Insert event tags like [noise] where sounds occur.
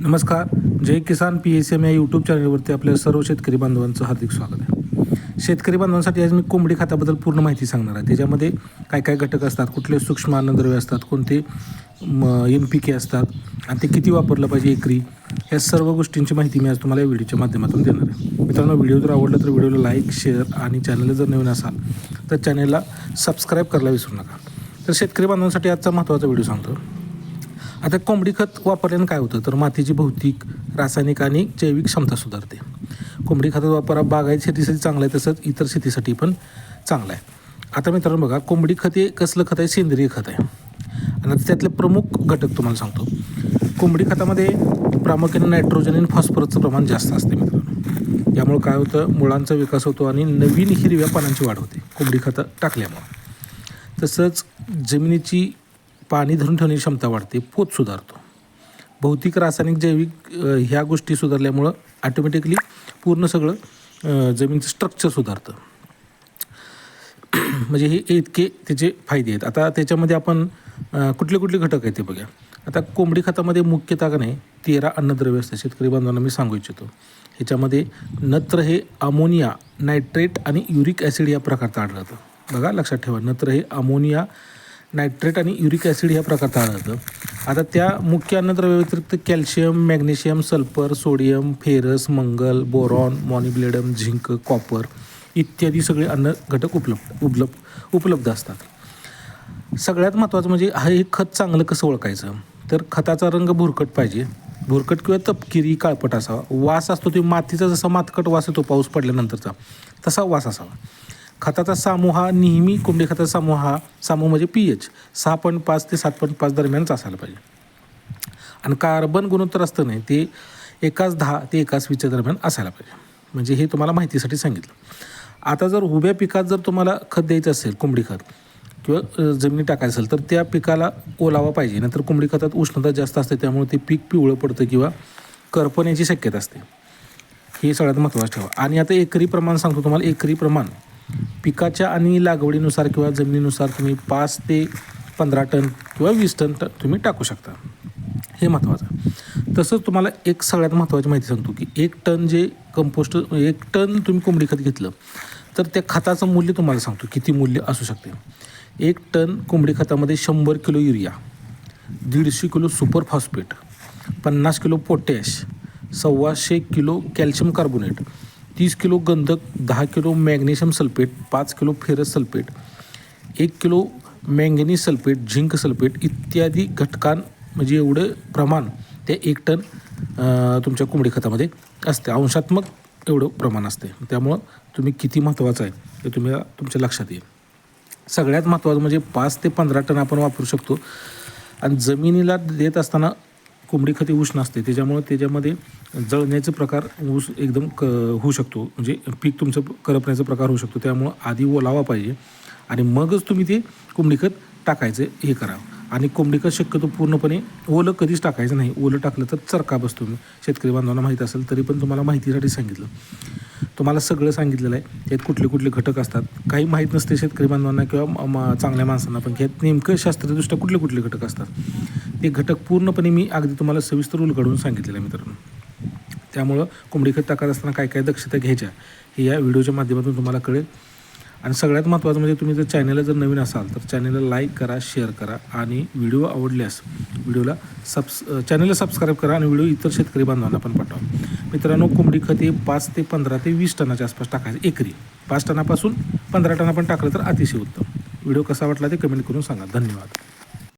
नमस्कार. Jai Kisan P S M या YouTube चॅनलवरती आपल्या सर्व शेतकरी बांधवांचं हार्दिक स्वागत आहे. शेतकरी बांधवांसाठी आज मी कोंबडी खात्याबद्दल पूर्ण माहिती सांगणार आहे. त्याच्यामध्ये काय काय घटक असतात कुठले सूक्ष्म अन्नद्रव्य असतात कोणते एन पी के असतात आणि ते किती वापरलं पाहिजे एकरी ह्या सर्व गोष्टींची माहिती मी आज तुम्हाला या व्हिडिओच्या माध्यमातून देणार आहे. मित्रांनो व्हिडिओ जर आवडला तर व्हिडिओला लाईक शेअर आणि चॅनलला जर नवीन असाल तर चॅनलला सबस्क्राईब करायला विसरू नका. तर शेतकरी बांधवांसाठी आजचा महत्त्वाचा व्हिडिओ सांगतो. आता कोंबडी खत वापरल्यानं काय होतं? तर मातीची भौतिक रासायनिक आणि जैविक क्षमता सुधारते. कोंबडी खतात वापरा बागायत शेतीसाठी चांगलं आहे तसंच इतर शेतीसाठी पण चांगलं आहे. आता मित्रांनो बघा कोंबडी खत हे कसलं खत आहे? सेंद्रिय खत आहे. आणि आता त्यातले प्रमुख घटक तुम्हाला सांगतो. कोंबडी खतामध्ये प्रामुख्याने नायट्रोजन आणि फॉस्फरसचं प्रमाण जास्त असते मित्रांनो. यामुळे काय होतं? मुळांचा विकास होतो आणि नवीन हिरव्या पानांची वाढ होते कोंबडी खतं टाकल्यामुळं. तसंच जमिनीची पाणी धरून ठेवण्याची क्षमता वाढते पोत सुधारतो. भौतिक रासायनिक जैविक ह्या गोष्टी सुधारल्यामुळं ऑटोमॅटिकली पूर्ण सगळं जमीनचं स्ट्रक्चर सुधारतं. [clears throat] म्हणजे हे इतके त्याचे फायदे आहेत. आता त्याच्यामध्ये आपण कुठले कुठले घटक आहेत ते बघूया. आता कोंबडी खतामध्ये मुख्यतः का नाही तेरा अन्नद्रव्य असतात. शेतकरी बांधवांना मी सांगू इच्छितो. ह्याच्यामध्ये नत्र हे अमोनिया नायट्रेट आणि युरिक ॲसिड या प्रकारचं आढळतं. बघा लक्षात ठेवा. नत्र हे अमोनिया नायट्रेट आणि युरिक ॲसिड ह्या प्रकारात आढळतं आता त्या मुख्य अन्नद्रव्याव्यतिरिक्त calcium magnesium sulphur sodium ferrous मंगल बोरॉन मॉनिब्लेडम झिंक कॉपर इत्यादी सगळे अन्न घटक उपलब्ध उपलब्ध उपलब्ध असतात. सगळ्यात महत्त्वाचं म्हणजे हा हे खत चांगलं कसं ओळखायचं? तर खताचा रंग भुरकट पाहिजे. भुरकट किंवा तपकिरी काळपट असावा. वास असतो ते मातीचा जसा मातकट वास येतो पाऊस पडल्यानंतरचा तसा वास असावा. खताचा सामूह हा नेहमी कोंबडी खताचा समूह हा सामूह म्हणजे पी एच सहा पॉईंट पाच ते सात पॉईंट पाच दरम्यानच असायला पाहिजे. आणि कार्बन गुणोत्तर असतं नाही ते एकाच दहा ते एकाच वीसच्या दरम्यान असायला पाहिजे. म्हणजे हे तुम्हाला माहितीसाठी सांगितलं. आता जर उभ्या पिकात जर तुम्हाला खत द्यायचं असेल कोंबडी खत किंवा जमिनी टाकायचं असेल तर त्या पिकाला ओलावा पाहिजे. नंतर कोंबडी खतात उष्णता जास्त असते त्यामुळे ते पीक पिवळं पडतं किंवा करपण्याची शक्यता असते. हे सगळ्यात महत्त्वाचं ठेवा आणि आता एकरी प्रमाण सांगतो तुम्हाला एकरी प्रमाण. पिकाच्या आणि लागवडीनुसार किंवा जमिनीनुसार तुम्ही पाच ते पंधरा टन किंवा वीस टन ट- तुम्ही टाकू शकता. हे महत्त्वाचं तसंच तुम्हाला एक सगळ्यात महत्त्वाची माहिती सांगतो की एक टन जे कंपोस्ट एक टन तुम्ही कोंबडी खत घेतलं तर त्या खताचं मूल्य तुम्हाला सांगतो किती मूल्य असू शकते. एक टन कोंबडी खतामध्ये शंभर किलो युरिया दीडशे किलो सुपर फॉस्फेट पन्नास किलो पोटॅश सव्वाशे किलो कॅल्शियम कार्बोनेट तीस किलो गंधक दहा किलो मॅग्नेशियम सल्फेट पाच किलो फेरस सल्फेट एक kilo manganese sulphate zinc sulphate इत्यादी घटकां म्हणजे एवढं प्रमाण ते एक टन तुमच्या कोंबडी खतामध्ये असते. अंशात्मक एवढं प्रमाण असते. त्यामुळं तुम्ही किती महत्त्वाचं आहे ते तुम्ही तुमच्या लक्षात येईल. सगळ्यात महत्त्वाचं म्हणजे पाच ते पंधरा टन आपण वापरू शकतो. आणि जमिनीला देत असताना कोंबडी खते उष्ण असते त्याच्यामुळं त्याच्यामध्ये जळण्याचं प्रकार ऊस एकदम क होऊ शकतो. म्हणजे पीक तुमचं करपण्याचा प्रकार होऊ शकतो. त्यामुळं आधी ओलावा पाहिजे. आणि मगच तुम्ही ते कोंबडी खत टाकायचं हे करा. आणि कोंबडी खत शक्यतो पूर्णपणे ओलं कधीच टाकायचं नाही. ओलं टाकलं तर चरका बसतो. मी शेतकरी बांधवांना माहीत असेल तरी पण तुम्हाला माहितीसाठी सांगितलं. तुम्हाला सगळं सांगितलेलं आहे. त्यात कुठले कुठले घटक असतात? काही माहीत नसते शेतकरी बांधवांना किंवा म- चांगल्या माणसांना पण. की यात नेमकं शास्त्रदृष्ट्या कुठले कुठले घटक असतात? ते घटक पूर्णपणे मी अगदी तुम्हाला सविस्तर उलगडून सांगितलेलं आहे मित्रांनो. त्यामुळं कोंबडी खत टाकत असताना काय काय दक्षता घ्यायच्या हे या व्हिडिओच्या माध्यमातून तुम्हाला कळेल. आणि सगळ्यात महत्त्वाचं म्हणजे तुम्ही जर चॅनलला जर नवीन असाल तर चॅनलला लाईक करा शेअर करा आणि व्हिडिओ आवडल्यास व्हिडिओला सबस चॅनलला सबस्क्राईब करा आणि व्हिडिओ इतर शेतकरी बांधवांना पण पाठवा. मित्रांनो कोंबडी खत हे पाच ते पंधरा ते वीस टनाच्या आसपास टाकायचं एकरी. पाच टनापासून पंधरा टना पण टाकलं तर अतिशय उत्तम. व्हिडिओ कसा वाटला ते कमेंट करून सांगा. धन्यवाद.